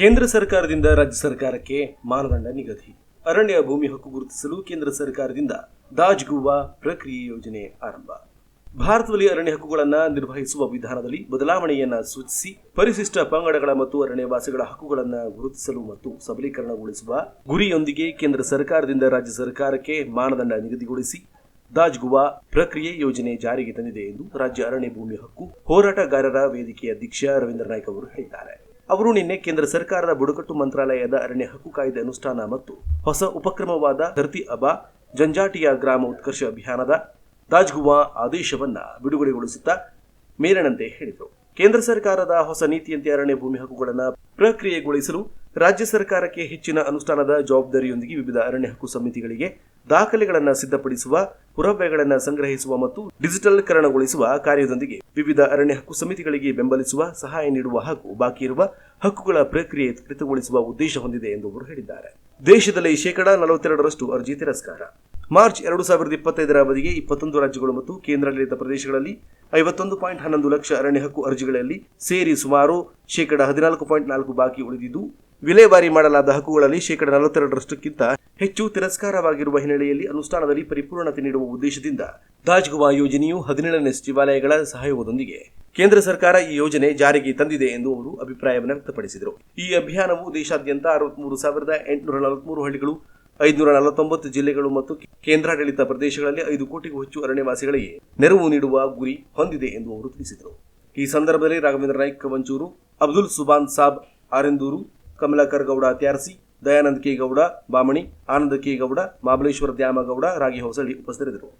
ಕೇಂದ್ರ ಸರ್ಕಾರದಿಂದ ರಾಜ್ಯ ಸರ್ಕಾರಕ್ಕೆ ಮಾನದಂಡ ನಿಗದಿ. ಅರಣ್ಯ ಭೂಮಿ ಹಕ್ಕು ಗುರುತಿಸಲು ಕೇಂದ್ರ ಸರ್ಕಾರದಿಂದ ದಾಜ್ಗುವಾ ಪ್ರಕ್ರಿಯೆ ಯೋಜನೆ ಆರಂಭ. ಭಾರತದಲ್ಲಿ ಅರಣ್ಯ ಹಕ್ಕುಗಳನ್ನು ನಿರ್ವಹಿಸುವ ವಿಧಾನದಲ್ಲಿ ಬದಲಾವಣೆಯನ್ನು ಸೂಚಿಸಿ, ಪರಿಶಿಷ್ಟ ಪಂಗಡಗಳ ಮತ್ತು ಅರಣ್ಯವಾಸಿಗಳ ಹಕ್ಕುಗಳನ್ನು ಗುರುತಿಸಲು ಮತ್ತು ಸಬಲೀಕರಣಗೊಳಿಸುವ ಗುರಿಯೊಂದಿಗೆ ಕೇಂದ್ರ ಸರ್ಕಾರದಿಂದ ರಾಜ್ಯ ಸರ್ಕಾರಕ್ಕೆ ಮಾನದಂಡ ನಿಗದಿಗೊಳಿಸಿ, ದಾಜ್ಗುವಾ ಪ್ರಕ್ರಿಯೆ ಯೋಜನೆ ಜಾರಿಗೆ ತಂದಿದೆ ಎಂದು ರಾಜ್ಯ ಅರಣ್ಯ ಭೂಮಿ ಹಕ್ಕು ಹೋರಾಟಗಾರರ ವೇದಿಕೆಯ ಅಧ್ಯಕ್ಷ ರವೀಂದ್ರ ನಾಯ್ಕ ಅವರು ಹೇಳಿದ್ದಾರೆ. ಅವರು ನಿನ್ನೆ ಕೇಂದ್ರ ಸರ್ಕಾರದ ಬುಡಕಟ್ಟು ಮಂತ್ರಾಲಯದ ಅರಣ್ಯ ಹಕ್ಕು ಕಾಯ್ದೆ ಅನುಷ್ಠಾನ ಮತ್ತು ಹೊಸ ಉಪಕ್ರಮವಾದ ಧರ್ತಿ ಅಬಾ ಜಂಜಾಟಿಯ ಗ್ರಾಮ ಉತ್ಕರ್ಷ ಅಭಿಯಾನದ ರಾಜ್ಗುವಾ ಆದೇಶವನ್ನ ಬಿಡುಗಡೆಗೊಳಿಸುತ್ತಾ ಮೇರಣಂತೆ ಹೇಳಿದರು. ಕೇಂದ್ರ ಸರ್ಕಾರದ ಹೊಸ ನೀತಿಯಂತೆ ಅರಣ್ಯ ಭೂಮಿ ಹಕ್ಕುಗಳನ್ನು ಪ್ರಕ್ರಿಯೆಗೊಳಿಸಲು ರಾಜ್ಯ ಸರ್ಕಾರಕ್ಕೆ ಹೆಚ್ಚಿನ ಅನುಷ್ಠಾನದ ಜವಾಬ್ದಾರಿಯೊಂದಿಗೆ ವಿವಿಧ ಅರಣ್ಯ ಹಕ್ಕು ಸಮಿತಿಗಳಿಗೆ ದಾಖಲೆಗಳನ್ನು ಸಿದ್ಧಪಡಿಸುವ ಪುರಾವೆಗಳನ್ನು ಸಂಗ್ರಹಿಸುವ ಮತ್ತು ಡಿಜಿಟಲ್ಕರಣಗೊಳಿಸುವ ಕಾರ್ಯದೊಂದಿಗೆ ವಿವಿಧ ಅರಣ್ಯ ಹಕ್ಕು ಸಮಿತಿಗಳಿಗೆ ಬೆಂಬಲಿಸುವ, ಸಹಾಯ ನೀಡುವ ಹಾಗೂ ಬಾಕಿ ಇರುವ ಹಕ್ಕುಗಳ ಪ್ರಕ್ರಿಯೆ ತ್ವರಿತಗೊಳಿಸುವ ಉದ್ದೇಶ ಹೊಂದಿದೆ ಎಂದು ಅವರು ಹೇಳಿದ್ದಾರೆ. ದೇಶದಲ್ಲಿ ಶೇಕಡಾ ನಲವತ್ತೆರಡರಷ್ಟು ಅರ್ಜಿ ತಿರಸ್ಕಾರ. ಮಾರ್ಚ್ ಎರಡು ಸಾವಿರದ ಇಪ್ಪತ್ತೈದರ ಅವಧಿಗೆ ಇಪ್ಪತ್ತೊಂದು ರಾಜ್ಯಗಳು ಮತ್ತು ಕೇಂದ್ರಾಡಳಿತ ಪ್ರದೇಶಗಳಲ್ಲಿ ಐವತ್ತೊಂದು ಪಾಯಿಂಟ್ ಹನ್ನೊಂದು ಲಕ್ಷ ಅರಣ್ಯ ಹಕ್ಕು ಅರ್ಜಿಗಳಲ್ಲಿ ಸೇರಿ ಸುಮಾರು ಶೇಕಡಾ ಹದಿನಾಲ್ಕು ಪಾಯಿಂಟ್ ನಾಲ್ಕು ಬಾಕಿ ಉಳಿದಿದ್ದು ವಿಲೇವಾರಿ ಮಾಡಲಾದ ಹಕ್ಕುಗಳಲ್ಲಿ ಶೇಕಡ ನಲವತ್ತೆರಡರಷ್ಟಕ್ಕಿಂತ ಹೆಚ್ಚು ತಿರಸ್ಕಾರವಾಗಿರುವ ಹಿನ್ನೆಲೆಯಲ್ಲಿ ಅನುಷ್ಠಾನದಲ್ಲಿ ಪರಿಪೂರ್ಣತೆ ನೀಡುವ ಉದ್ದೇಶದಿಂದ ದಾಜ್ಗುವಾ ಯೋಜನೆಯು ಹದಿನೇಳನೇ ಸಚಿವಾಲಯಗಳ ಸಹಯೋಗದೊಂದಿಗೆ ಕೇಂದ್ರ ಸರ್ಕಾರ ಈ ಯೋಜನೆ ಜಾರಿಗೆ ತಂದಿದೆ ಎಂದು ಅವರು ಅಭಿಪ್ರಾಯವನ್ನು ವ್ಯಕ್ತಪಡಿಸಿದರು. ಈ ಅಭಿಯಾನವು ದೇಶಾದ್ಯಂತ ಅರವತ್ಮೂರು ಸಾವಿರದ ಎಂಟುನೂರ ನಲವತ್ಮೂರು ಹಳ್ಳಿಗಳು, ಐದುನೂರ ನಲವತ್ತೊಂಬತ್ತು ಜಿಲ್ಲೆಗಳು ಮತ್ತು ಕೇಂದ್ರಾಡಳಿತ ಪ್ರದೇಶಗಳಲ್ಲಿ ಐದು ಕೋಟಿಗೂ ಹೆಚ್ಚು ಅರಣ್ಯವಾಸಿಗಳಿಗೆ ನೆರವು ನೀಡುವ ಗುರಿ ಹೊಂದಿದೆ ಎಂದು ಅವರು ತಿಳಿಸಿದರು. ಈ ಸಂದರ್ಭದಲ್ಲಿ ರಾಘವೇಂದ್ರ ನಾಯ್ಕ್ ಕವಂಚೂರು ಅಬ್ದುಲ್ ಸುಬಾನ್ ಸಾಬ್ ಆರೆಂದೂರು ಕಮಲಾಕರ್ ಗೌಡ ತ್ಯಾರ್ಸಿ, ದಯಾನಂದ್ ಕೆ ಗೌಡ, ಬಾಮಣಿ, ಆನಂದ ಕೆ ಗೌಡ ಮಹಾಬಲೇಶ್ವರ ದ್ಯಾಮಗೌಡ, ರಾಗಿ ಹೊಸಳ್ಳಿ ಉಪಸ್ಥಿತರಿದ್ದರು.